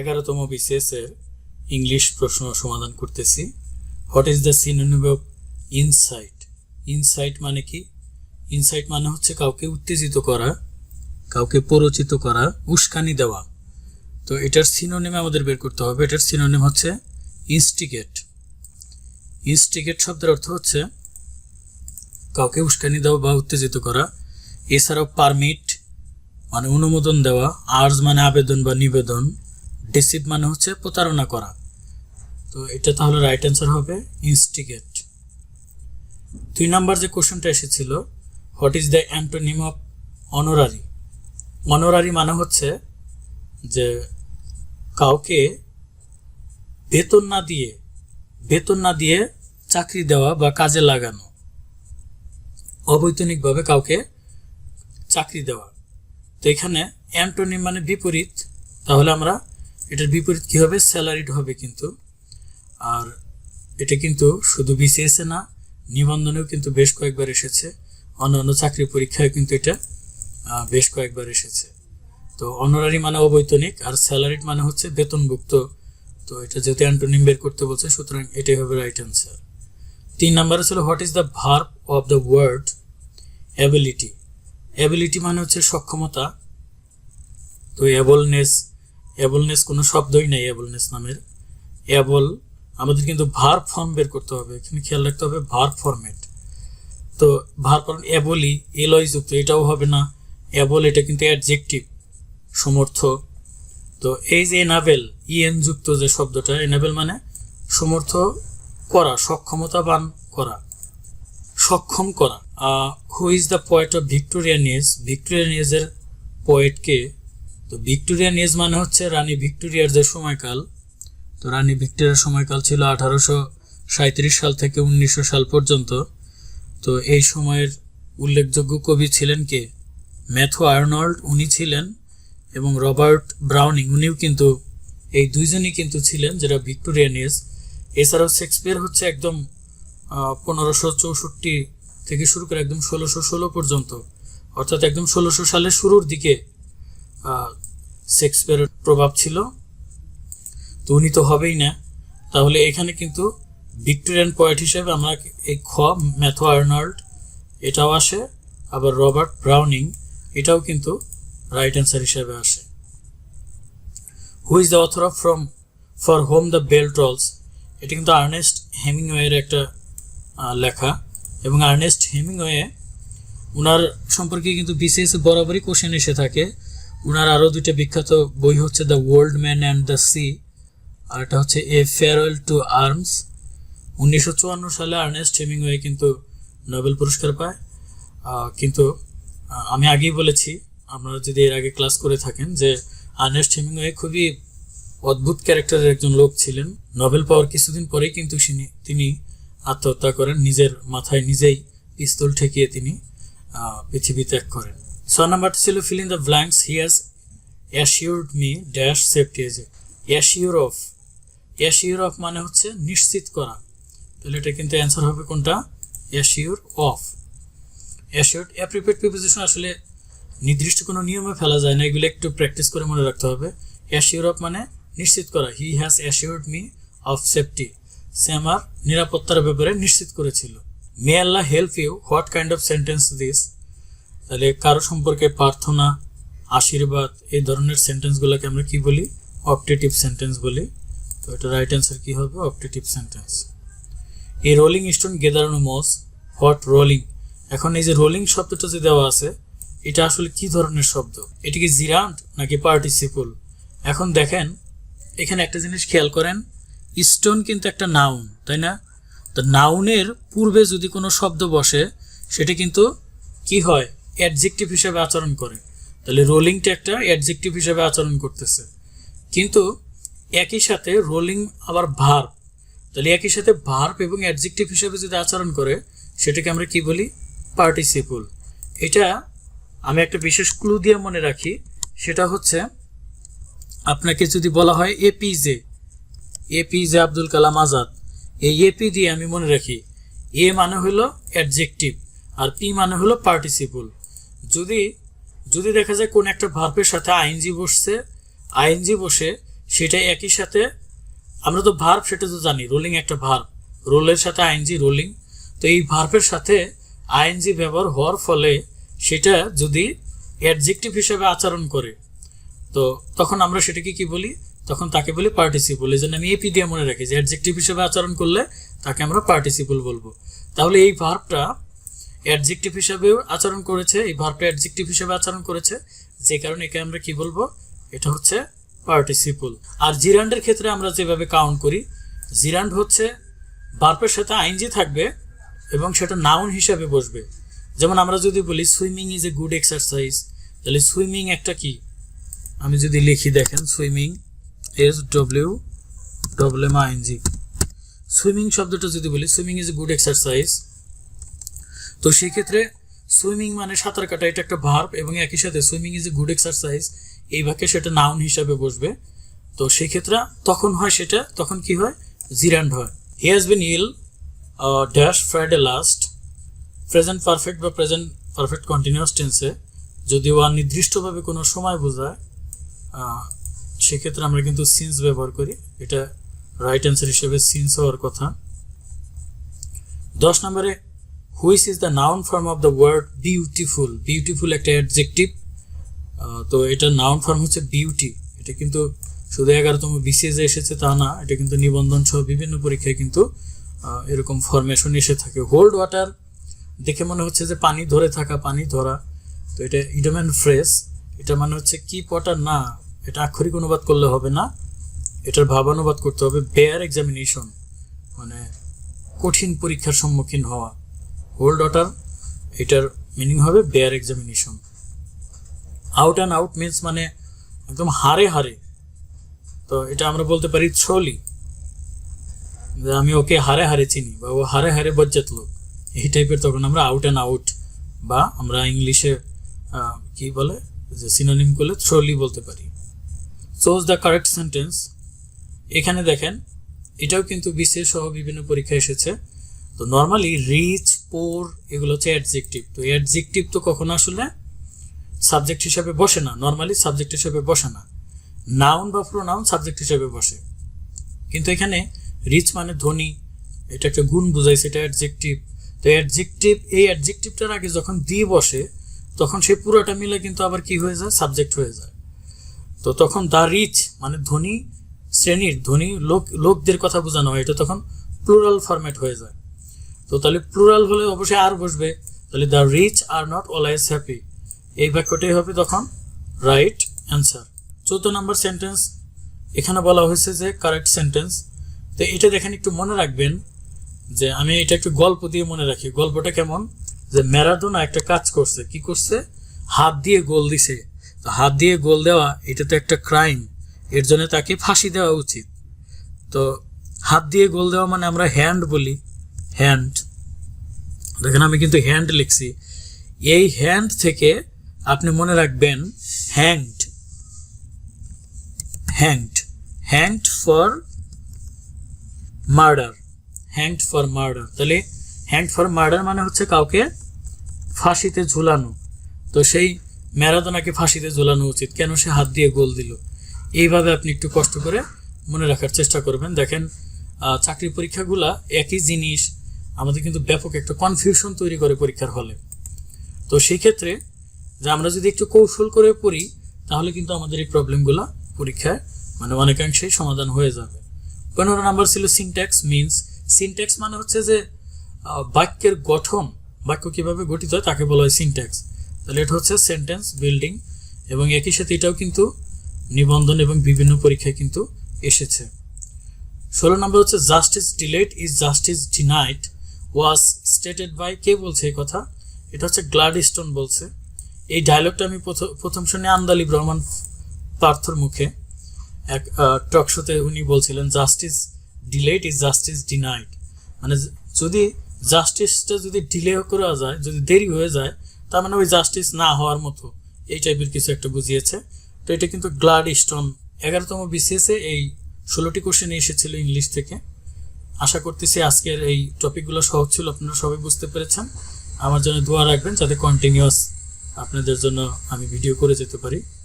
এগারোতম বিসিএস এর ইংলিশ প্রশ্ন সমাধান করতেছি। What is the synonym of insight insight মানে কি? ইনসাইট মানে হচ্ছে কাউকে উত্তেজিত করা, কাউকে পরিচিত করা, উস্কানি দেওয়া। তো এটার সিনোনিম আমাদের বের করতে হবে। এটার সিনোনিম হচ্ছে ইনস্টিগেট ইনস্টিগেট শব্দের অর্থ হচ্ছে কাউকে উস্কানি দেওয়া বা উত্তেজিত করা। এছাড়াও পারমিট মানে অনুমোদন দেওয়া আর্জ মানে আবেদন বা নিবেদন। ডিসিভ মানে হচ্ছে প্রতারণা করা। তো এটা তাহলে রাইট অ্যান্সার হবে ইনস্টিগেট দুই নাম্বার যে কোশ্চেনটা এসেছিল what is the antonym of honorary honorary মানে হচ্ছে যে কাউকে বেতন না দিয়ে, বেতন না দিয়ে চাকরি দেওয়া বা কাজে লাগানো। অবৈতনিকভাবে কাউকে চাকরি দেওয়া। তো এখানে অ্যান্টোনিম মানে বিপরীত। তাহলে আমরা এটার বিপরীত কী হবে? স্যালারিড হবে কিন্তু। আর এটা কিন্তু শুধু বিসিএসে না, নিবন্ধনেও কিন্তু বেশ কয়েকবার এসেছে। অন্যান্য চাকরি পরীক্ষায় কিন্তু এটা বেশ কয়েকবার এসেছে। তো অনারারি মানে অবৈতনিক, আর স্যালারিড মানে হচ্ছে বেতনভুক্ত। তো এটা যেহেতু অ্যান্টোনিম বের করতে বলছে, সুতরাং এটাই হবে রাইট অ্যান্সার তিন নম্বরে ছিল what is the verb of the word ability ability মানে হচ্ছে সক্ষমতা, তো অ্যাবলনেস অ্যাবলনেস কোনো শব্দই নেই অ্যাবলনেস নামের। অ্যাবল আমাদের কিন্তু ভার ফর্ম বের করতে হবে। এখানে খেয়াল রাখতে হবে ভার ফরম্যাট তো ভার ফর্ম অ্যাবলি এলয় যুক্ত, এটাও হবে না। অ্যাবল এটা কিন্তু অ্যাডজেক্টিভ সমর্থ। তো এই যে এনাবেল ইএন যুক্ত যে শব্দটা এনাবেল মানে সমর্থ করা, সক্ষমতাবান করা, সক্ষম করা। Who is the poet of Victoria news Victoria নিউজের পোয়েটকে তো ভিক্টোরিয়া নিউজ মানে হচ্ছে রানী ভিক্টোরিয়ার যে সময়কাল। তো রানী ভিক্টোরিয়ার সময়কাল ছিল আঠারোশো সাঁত্রিশ সাল থেকে উনিশশো সাল পর্যন্ত। তো এই সময়ের উল্লেখযোগ্য কবি ছিলেন কে? ম্যাথু আর্নল্ড উনি ছিলেন এবং রবার্ট ব্রাউনিং উনিও কিন্তু এই দুইজনই কিন্তু ছিলেন যেটা ভিক্টোরিয়া নিউজ এছাড়াও শেক্সপিয়ার হচ্ছে একদম পনেরোশো চৌষট্টি থেকে শুরু করে একদম ষোলোশো ষোলো পর্যন্ত। অর্থাৎ একদম ষোলোশো সালের শুরুর দিকে শেক্সপিয়ারের প্রভাব ছিল। তো উনি তো হবেই না। তাহলে এখানে কিন্তু ভিক্টোরিয়ান পয়েট হিসেবে আমরা এই খ, ম্যাথু আর্নল্ড, এটাও আসে। আবার রবার্ট ব্রাউনিং, এটাও কিন্তু রাইট অ্যান্সার হিসেবে আসে। Who is the author of from, for whom the bell tolls. এটা কিন্তু আর্নেস্ট হেমিংওয়ের একটা লেখা। এবং আর্নেস্ট হেমিংওয়ে ওনার সম্পর্কে কিন্তু বিসিএস বরাবরই কোশ্চেন এসে থাকে। ওনার আরও দুইটা বিখ্যাত বই হচ্ছে the world man and the sea আর এটা হচ্ছে এ ফেয়ারওয়েল টু আর্মস উনিশশো চুয়ান্ন সালে আর্নেস্ট হেমিংওয়ে কিন্তু নোবেল পুরস্কার পায়। কিন্তু আমি আগেই বলেছি, আপনারা যদি এর আগে ক্লাস করে থাকেন যে আর্নেস্ট হেমিংওয়ে খুবই অদ্ভুত ক্যারেক্টারের একজন লোক ছিলেন। নোবেল পাওয়ার কিছুদিন পরেই কিন্তু তিনি আত্মহত্যা করেন। নিজের মাথায় নিজেই পিস্তল ঠেকিয়ে তিনি পৃথিবী ত্যাগ করেন। ছয় নাম্বারটা ছিল fill in the blanks he has assured me dash safety as assure of assure of মানে হচ্ছে নিশ্চিত করা। তাহলে এটা কিন্তু অ্যান্সার হবে কোনটা? অ্যাসিওর অফ অ্যাসিওর অ্যাপ্রিপেড প্রিপোজিশন আসলে নির্দিষ্ট কোনো নিয়মে ফেলা যায় না। এগুলো একটু প্র্যাকটিস করে মনে রাখতে হবে। অ্যাসিওর অফ মানে নিশ্চিত করা। He has assured me of safety সে আমার নিরাপত্তার ব্যাপারে নিশ্চিত করেছিল। May Allah help you what kind of sentence this তাহলে কারও সম্পর্কে প্রার্থনা, আশীর্বাদ, এই ধরনের সেন্টেন্সগুলোকে আমরা কি বলি? অপটেটিভ সেন্টেন্স বলি। তো এটা রাইট অ্যান্সার কি হবে? অপটেটিভ সেন্টেন্স এই rolling stone gathers no moss hot rolling এখন এই যে রোলিং শব্দটা যে দেওয়া আছে, এটা আসলে কি ধরনের শব্দ? এটি কি জিরান্ট নাকি পার্টিসিপল এখন দেখেন, এখানে একটা জিনিস খেয়াল করেন স্টোন কিন্তু একটা নাউন তাই না? তো নাউনের পূর্বে যদি কোনো শব্দ বসে, সেটা কিন্তু কি হয়? অ্যাডজেক্টিভ হিসেবে আচরণ করে। তাহলে রোলিংটা একটা অ্যাডজেক্টিভ হিসেবে আচরণ করতেছে। কিন্তু একই সাথে রোলিং আবার ভার্ব তাহলে একই সাথে ভার্ব এবং অ্যাডজেক্টিভ হিসেবে যদি আচরণ করে, সেটাকে আমরা কি বলি? পার্টিসিপল এটা আমি একটা বিশেষ ক্লু দিয়ে মনে রাখি। সেটা হচ্ছে আপনাকে যদি বলা হয় এপিজে এপিজে আব্দুল কালাম আজাদ। এই এপি দিয়ে আমি মনে রাখি। এ মানে হলো অ্যাডজেক্টিভ আর পি মানে হলো পার্টিসিপল যদি যদি দেখা যায় কোন একটা ভার্বের সাথে আইনজি বসছে আইনজি বসে সেটা একই সাথে, আমরা তো ভার্ব সেটা তো জানি, রোলিং একটা ভার্ব, রোলের সাথে আইএনজি রোলিং, তো এই ভার্বের সাথে আইএনজি ব্যবহার হওয়ার ফলে সেটা যদি অ্যাডজেক্টিভ হিসেবে আচরণ করে, তো তখন আমরা সেটাকে কি বলি? তখন তাকে বলি পার্টিসিপল। এই জন্য আমি এপি দিয়ে মনে রাখি যে অ্যাডজেক্টিভ হিসেবে আচরণ করলে তাকে আমরা পার্টিসিপল বলব। তাহলে এই ভার্বটা অ্যাডজেক্টিভ হিসেবেও আচরণ করেছে, এই ভার্বটা অ্যাডজেক্টিভ হিসেবে আচরণ করেছে। যে কারণে একে আমরা কি বলব? এটা হচ্ছে পার্টিসিপল আর জিরান্ডের ক্ষেত্রে আমরা যেভাবে কাউন্ট করি, জিরান্ড হচ্ছে ভার্বের সাথে আইনজি থাকবে এবং সেটা নাউন হিসাবে বসবে। যেমন আমরা যদি বলি swimming is a good exercise তাহলে সুইমিং একটা কি? আমি যদি লিখি, দেখেন swimming S W W I N G swimming শব্দটা যদি বলি swimming is a good exercise তো সেই ক্ষেত্রে সুইমিং মানে সাঁতার কাটা, এটা একটা ভার্ব এবং একই সাথে swimming is a good exercise এই বাক্যে সেটা নাউন হিসাবে বসবে। তো সেই ক্ষেত্রে তখন হয় সেটা, তখন কি হয়? জিরান্ড হয়। He has been ill dash Friday last present perfect বা প্রেজেন্ট পারফেক্ট কন্টিনিউয়াস টেন্সে যদি ও নির্দিষ্টভাবে কোনো সময় বোঝায় সেক্ষেত্রে আমরা কিন্তু সিন্স ব্যবহার করি। এটা রাইট অ্যান্সার হিসেবে সিন্স হওয়ার কথা। দশ নম্বরে which is the noun form of the word beautiful. Beautiful একটা অ্যাডজেক্টিভ তো এটা নাউন ফর্ম হচ্ছে বিউটি। এটা কিন্তু শুধু এগারোতম বিসিএসে এসেছে তা না, এটা কিন্তু নিবন্ধন সহ বিভিন্ন পরীক্ষায় কিন্তু এরকম ফরমেশন এসে থাকে। হোল্ড ওয়াটার দেখে মনে হচ্ছে যে পানি ধরে থাকা, পানি ধরা। তো এটা ইডোম্যান ফ্রেস এটা মানে হচ্ছে কি পটার না, এটা আক্ষরিক অনুবাদ করলে হবে না। এটার ভাবানুবাদ করতে হবে। বেয়ার এক্সামিনেশন মানে কঠিন পরীক্ষার সম্মুখীন হওয়া। হোল্ড ওয়াটার এটার মিনিং হবে bear examination out and out means মানে একদম হারে হারে। তো এটা আমরা বলতে পারি যে আমি ওকে হারে হারে চিনি বা ও হারে হারে বজ্জাত লোক। এই টাইপের তখন আমরা আউট অ্যান্ড আউট বা আমরা ইংলিশে কি বলে? যে সিনোনিম করলে থ্রোলি বলতে পারি। চোজ দ্য কারেক্ট সেন্টেন্স এখানে দেখেন, এটাও কিন্তু বিশেষ সহ বিভিন্ন পরীক্ষা এসেছে। তো নর্মালি রিচ পোর এগুলো হচ্ছে অ্যাডজেক্টিভ তো অ্যাডজেক্টিভ তো কখনো আসলে সাবজেক্ট হিসেবে বসে না। নর্মালি সাবজেক্ট হিসেবে বসে না। নাউন বা প্রোনাউন সাবজেক্ট হিসেবে বসে। কিন্তু এখানে রিচ মানে ধনী, এটা একটা গুণ বোঝাইছে, এটা অ্যাডজেক্টিভ তো অ্যাডজেক্টিভ এই অ্যাডজেক্টিভটার আগে যখন দিয়ে বসে, তখন সে পুরোটা মিলে কিন্তু আবার কি হয়ে যায়? সাবজেক্ট হয়ে যায়। তো তখন দ্য রিচ মানে ধনী শ্রেণির, ধনী লোক, লোকদের কথা বোঝানো হয়। এটা তখন প্লুরাল ফরম্যাট হয়ে যায়। তো তাহলে প্লুরাল হলে অবশ্যই আর বসবে। তাহলে the rich are not always happy এই বাক্যটাই হবে তখন রাইট অ্যান্সার চৌদ্দ নম্বর সেন্টেন্স এখানে বলা হয়েছে যে কারেক্ট সেন্টেন্স তো এটা দেখেন একটু মনে রাখবেন যে আমি এটা একটু গল্প দিয়ে মনে রাখি। গল্পটা কেমন? যে ম্যারাডোনা একটা কাজ করছে। কি করছে? হাত দিয়ে গোল দিছে। তো হাত দিয়ে গোল দেওয়া, এটা তো একটা ক্রাইম এর জন্য তাকে ফাঁসি দেওয়া উচিত। তো হাত দিয়ে গোল দেওয়া মানে আমরা হ্যান্ড বলি। হ্যান্ড দেখেন আমি কিন্তু হ্যান্ড লিখছি। এই হ্যান্ড থেকে আপনি মনে রাখবেন hanged hanged hanged for murder hanged for murder তাহলে হ্যাংড ফর মার্ডার মানে হচ্ছে কাউকে ফাঁসিতে ঝুলানো। তো সেই ম্যারাদোনাকে ফাঁসিতে ঝুলানো উচিত। কেন সে হাত দিয়ে গোল দিল? এইভাবে আপনি একটু কষ্ট করে মনে রাখার চেষ্টা করবেন। দেখেন চাকরি পরীক্ষাগুলা একই জিনিস আমাদের কিন্তু ব্যাপক একটা কনফিউশন তৈরি করে পরীক্ষার হলে। তো সেই ক্ষেত্রে যে আমরা যদি একটু কৌশল করে পড়ি, তাহলে কিন্তু আমাদের এই প্রবলেমগুলো পরীক্ষায় মানে অনেকাংশেই সমাধান হয়ে যাবে। পনেরো নাম্বার ছিল সিনট্যাক্স মিন্স সিনট্যাক্স মানে হচ্ছে যে বাক্যের গঠন, বাক্য কীভাবে গঠিত হয় তাকে বলা হয় সিনট্যাক্স তাহলে এটা হচ্ছে সেন্টেন্স বিল্ডিং এবং একই সাথে এটাও কিন্তু নিবন্ধন এবং বিভিন্ন পরীক্ষায় কিন্তু এসেছে। ষোলো নম্বর হচ্ছে justice delayed is justice denied was stated by কে বলছে এই কথা? এটা হচ্ছে গ্লাডস্টোন বলছে। এই ডায়লগটা আমি প্রথ- প্রথম শুনে আন্দালিব রহমান পার্থর মুখে এক টক শোতে উনি বলছিলেন justice delayed is justice denied মানে যদি জাস্টিসটা যদি ডিলে করা যায়, যদি দেরি হয়ে যায়, তার মানে ওই জাস্টিস না হওয়ার মতো। এই টাইপের কিছু একটা বুঝিয়েছে। তো এটা কিন্তু গ্লাড স্টোন এগারোতম বিসিএসে এই ষোলোটি কোশ্চেন এসেছিল ইংলিশ থেকে। আশা করতেছি আজকের এই টপিকগুলো সহজ ছিল, আপনারা সবাই বুঝতে পেরেছেন। আমার জন্য দোয়া রাখবেন যাতে কন্টিনিউয়াস আপনাদের জন্য আমি ভিডিও করে যেতে পারি।